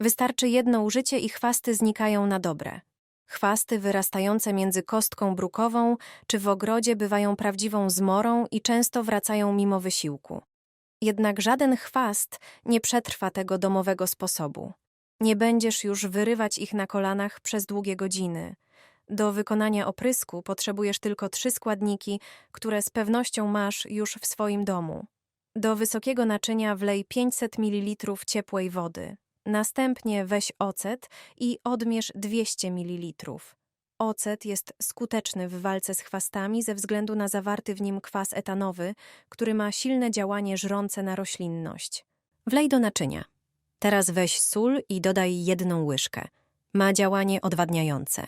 Wystarczy jedno użycie i chwasty znikają na dobre. Chwasty wyrastające między kostką brukową czy w ogrodzie bywają prawdziwą zmorą i często wracają mimo wysiłku. Jednak żaden chwast nie przetrwa tego domowego sposobu. Nie będziesz już wyrywać ich na kolanach przez długie godziny. Do wykonania oprysku potrzebujesz tylko trzy składniki, które z pewnością masz już w swoim domu. Do wysokiego naczynia wlej 500 ml ciepłej wody. Następnie weź ocet i odmierz 200 ml. Ocet jest skuteczny w walce z chwastami ze względu na zawarty w nim kwas etanowy, który ma silne działanie żrące na roślinność. Wlej do naczynia. Teraz weź sól i dodaj jedną łyżkę. Ma działanie odwadniające.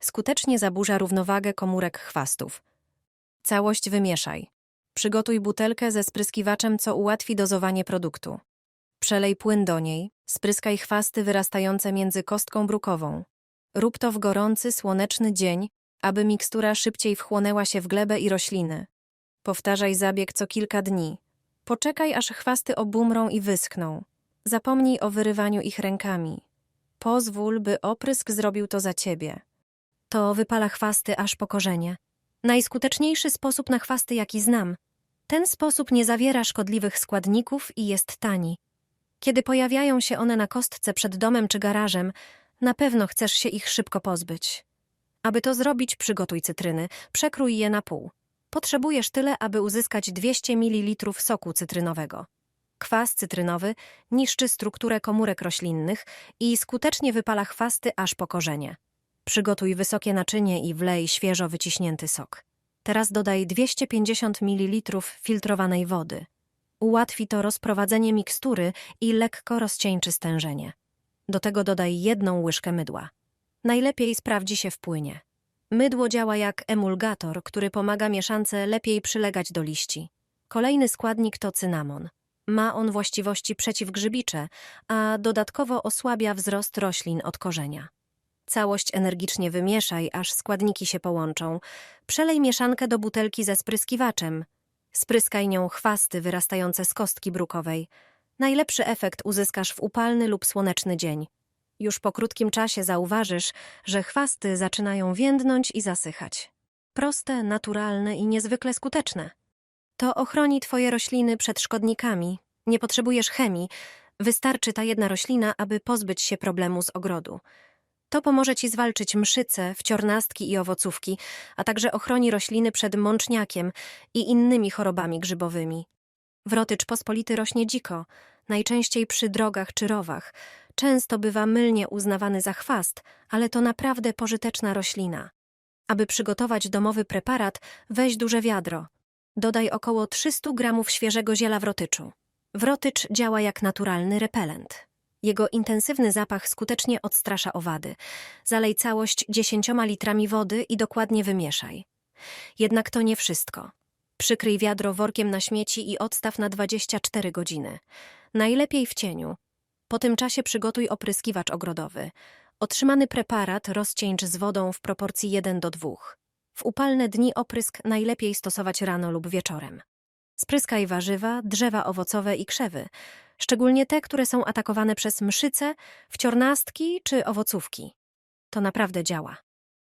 Skutecznie zaburza równowagę komórek chwastów. Całość wymieszaj. Przygotuj butelkę ze spryskiwaczem, co ułatwi dozowanie produktu. Przelej płyn do niej, spryskaj chwasty wyrastające między kostką brukową. Rób to w gorący, słoneczny dzień, aby mikstura szybciej wchłonęła się w glebę i rośliny. Powtarzaj zabieg co kilka dni. Poczekaj, aż chwasty obumrą i wyschną. Zapomnij o wyrywaniu ich rękami. Pozwól, by oprysk zrobił to za ciebie. To wypala chwasty aż po korzenie. Najskuteczniejszy sposób na chwasty, jaki znam. Ten sposób nie zawiera szkodliwych składników i jest tani. Kiedy pojawiają się one na kostce przed domem czy garażem, na pewno chcesz się ich szybko pozbyć. Aby to zrobić, przygotuj cytryny, przekrój je na pół. Potrzebujesz tyle, aby uzyskać 200 ml soku cytrynowego. Kwas cytrynowy niszczy strukturę komórek roślinnych i skutecznie wypala chwasty aż po korzenie. Przygotuj wysokie naczynie i wlej świeżo wyciśnięty sok. Teraz dodaj 250 ml filtrowanej wody. Ułatwi to rozprowadzenie mikstury i lekko rozcieńczy stężenie. Do tego dodaj jedną łyżkę mydła. Najlepiej sprawdzi się w płynie. Mydło działa jak emulgator, który pomaga mieszance lepiej przylegać do liści. Kolejny składnik to cynamon. Ma on właściwości przeciwgrzybicze, a dodatkowo osłabia wzrost roślin od korzenia. Całość energicznie wymieszaj, aż składniki się połączą. Przelej mieszankę do butelki ze spryskiwaczem. Spryskaj nią chwasty wyrastające z kostki brukowej. Najlepszy efekt uzyskasz w upalny lub słoneczny dzień. Już po krótkim czasie zauważysz, że chwasty zaczynają więdnąć i zasychać. Proste, naturalne i niezwykle skuteczne. To ochroni twoje rośliny przed szkodnikami. Nie potrzebujesz chemii. Wystarczy ta jedna roślina, aby pozbyć się problemu z ogrodu. To pomoże ci zwalczyć mszyce, wciornastki i owocówki, a także ochroni rośliny przed mączniakiem i innymi chorobami grzybowymi. Wrotycz pospolity rośnie dziko, najczęściej przy drogach czy rowach. Często bywa mylnie uznawany za chwast, ale to naprawdę pożyteczna roślina. Aby przygotować domowy preparat, weź duże wiadro. Dodaj około 300 gramów świeżego ziela wrotyczu. Wrotycz działa jak naturalny repelent. Jego intensywny zapach skutecznie odstrasza owady. Zalej całość 10 litrami wody i dokładnie wymieszaj. Jednak to nie wszystko. Przykryj wiadro workiem na śmieci i odstaw na 24 godziny. Najlepiej w cieniu. Po tym czasie przygotuj opryskiwacz ogrodowy. Otrzymany preparat rozcieńcz z wodą w proporcji 1 do 2. W upalne dni oprysk najlepiej stosować rano lub wieczorem. Spryskaj warzywa, drzewa owocowe i krzewy, szczególnie te, które są atakowane przez mszyce, wciornastki czy owocówki. To naprawdę działa.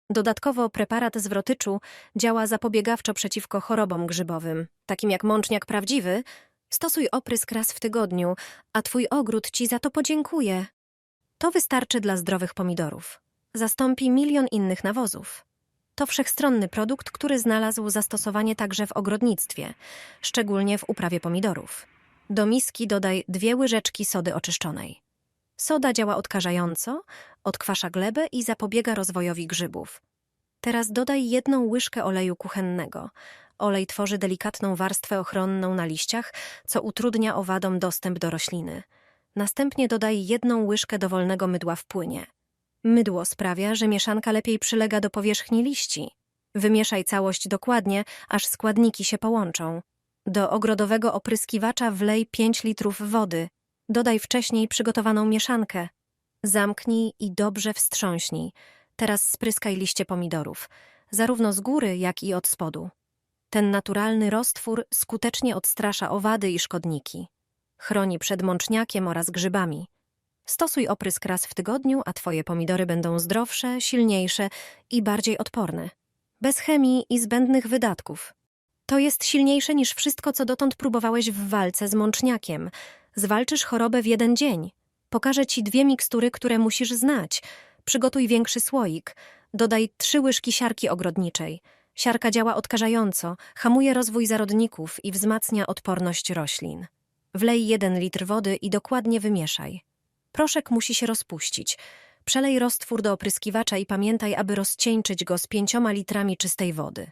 Dodatkowo preparat zwrotyczu działa zapobiegawczo przeciwko chorobom grzybowym, takim jak mączniak prawdziwy. Stosuj oprysk raz w tygodniu, a twój ogród ci za to podziękuje. To wystarczy dla zdrowych pomidorów. Zastąpi milion innych nawozów. To wszechstronny produkt, który znalazł zastosowanie także w ogrodnictwie, szczególnie w uprawie pomidorów. Do miski dodaj dwie łyżeczki sody oczyszczonej. Soda działa odkażająco, odkwasza glebę i zapobiega rozwojowi grzybów. Teraz dodaj jedną łyżkę oleju kuchennego. Olej tworzy delikatną warstwę ochronną na liściach, co utrudnia owadom dostęp do rośliny. Następnie dodaj jedną łyżkę dowolnego mydła w płynie. Mydło sprawia, że mieszanka lepiej przylega do powierzchni liści. Wymieszaj całość dokładnie, aż składniki się połączą. Do ogrodowego opryskiwacza wlej 5 litrów wody. Dodaj wcześniej przygotowaną mieszankę. Zamknij i dobrze wstrząśnij. Teraz spryskaj liście pomidorów, zarówno z góry, jak i od spodu. Ten naturalny roztwór skutecznie odstrasza owady i szkodniki. Chroni przed mączniakiem oraz grzybami. Stosuj oprysk raz w tygodniu, a twoje pomidory będą zdrowsze, silniejsze i bardziej odporne. Bez chemii i zbędnych wydatków. To jest silniejsze niż wszystko, co dotąd próbowałeś w walce z mączniakiem. Zwalczysz chorobę w jeden dzień. Pokażę ci dwie mikstury, które musisz znać. Przygotuj większy słoik. Dodaj trzy łyżki siarki ogrodniczej. Siarka działa odkażająco, hamuje rozwój zarodników i wzmacnia odporność roślin. Wlej jeden litr wody i dokładnie wymieszaj. Proszek musi się rozpuścić. Przelej roztwór do opryskiwacza i pamiętaj, aby rozcieńczyć go z pięcioma litrami czystej wody.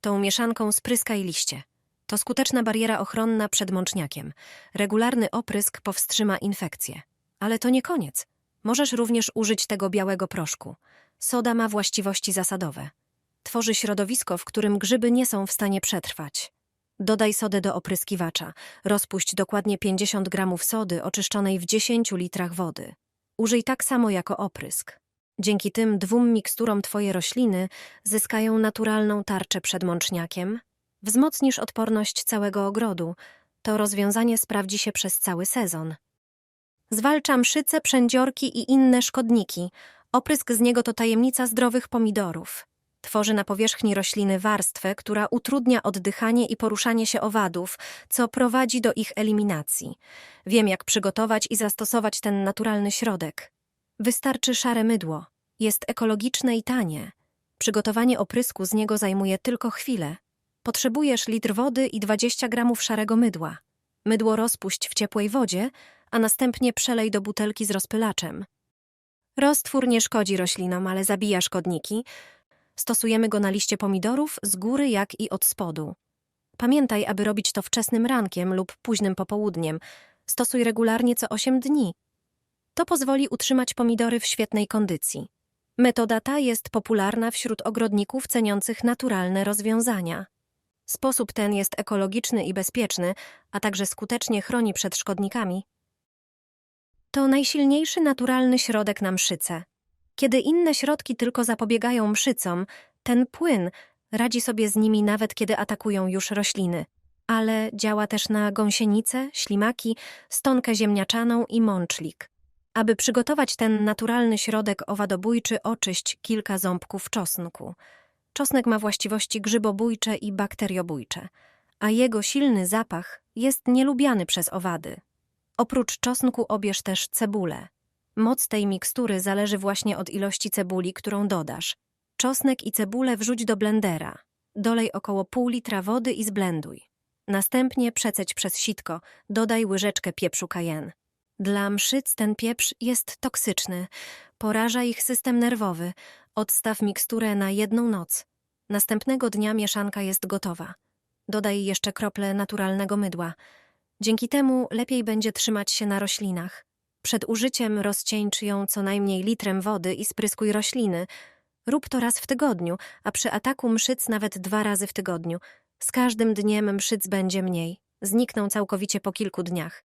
Tą mieszanką spryskaj liście. To skuteczna bariera ochronna przed mączniakiem. Regularny oprysk powstrzyma infekcję. Ale to nie koniec. Możesz również użyć tego białego proszku. Soda ma właściwości zasadowe. Tworzy środowisko, w którym grzyby nie są w stanie przetrwać. Dodaj sodę do opryskiwacza. Rozpuść dokładnie 50 gramów sody oczyszczonej w 10 litrach wody. Użyj tak samo jako oprysk. Dzięki tym dwóm miksturom twoje rośliny zyskają naturalną tarczę przed mączniakiem, wzmocnisz odporność całego ogrodu. To rozwiązanie sprawdzi się przez cały sezon. Zwalcza mszyce, przędziorki i inne szkodniki. Oprysk z niego to tajemnica zdrowych pomidorów. Tworzy na powierzchni rośliny warstwę, która utrudnia oddychanie i poruszanie się owadów, co prowadzi do ich eliminacji. Wiem, jak przygotować i zastosować ten naturalny środek. Wystarczy szare mydło. Jest ekologiczne i tanie. Przygotowanie oprysku z niego zajmuje tylko chwilę. Potrzebujesz litr wody i 20 gramów szarego mydła. Mydło rozpuść w ciepłej wodzie, a następnie przelej do butelki z rozpylaczem. Roztwór nie szkodzi roślinom, ale zabija szkodniki. Stosujemy go na liście pomidorów z góry, jak i od spodu. Pamiętaj, aby robić to wczesnym rankiem lub późnym popołudniem. Stosuj regularnie co 8 dni. To pozwoli utrzymać pomidory w świetnej kondycji. Metoda ta jest popularna wśród ogrodników ceniących naturalne rozwiązania. Sposób ten jest ekologiczny i bezpieczny, a także skutecznie chroni przed szkodnikami. To najsilniejszy naturalny środek na mszyce. Kiedy inne środki tylko zapobiegają mszycom, ten płyn radzi sobie z nimi nawet kiedy atakują już rośliny. Ale działa też na gąsienice, ślimaki, stonkę ziemniaczaną i mączlik. Aby przygotować ten naturalny środek owadobójczy, oczyść kilka ząbków czosnku. Czosnek ma właściwości grzybobójcze i bakteriobójcze, a jego silny zapach jest nielubiany przez owady. Oprócz czosnku obierz też cebulę. Moc tej mikstury zależy właśnie od ilości cebuli, którą dodasz. Czosnek i cebulę wrzuć do blendera. Dolej około pół litra wody i zblenduj. Następnie przeceć przez sitko, dodaj łyżeczkę pieprzu cayenne. Dla mszyc ten pieprz jest toksyczny, poraża ich system nerwowy. Odstaw miksturę na jedną noc. Następnego dnia mieszanka jest gotowa. Dodaj jeszcze krople naturalnego mydła. Dzięki temu lepiej będzie trzymać się na roślinach. Przed użyciem rozcieńcz ją co najmniej litrem wody i spryskuj rośliny. Rób to raz w tygodniu, a przy ataku mszyc nawet dwa razy w tygodniu. Z każdym dniem mszyc będzie mniej. Znikną całkowicie po kilku dniach.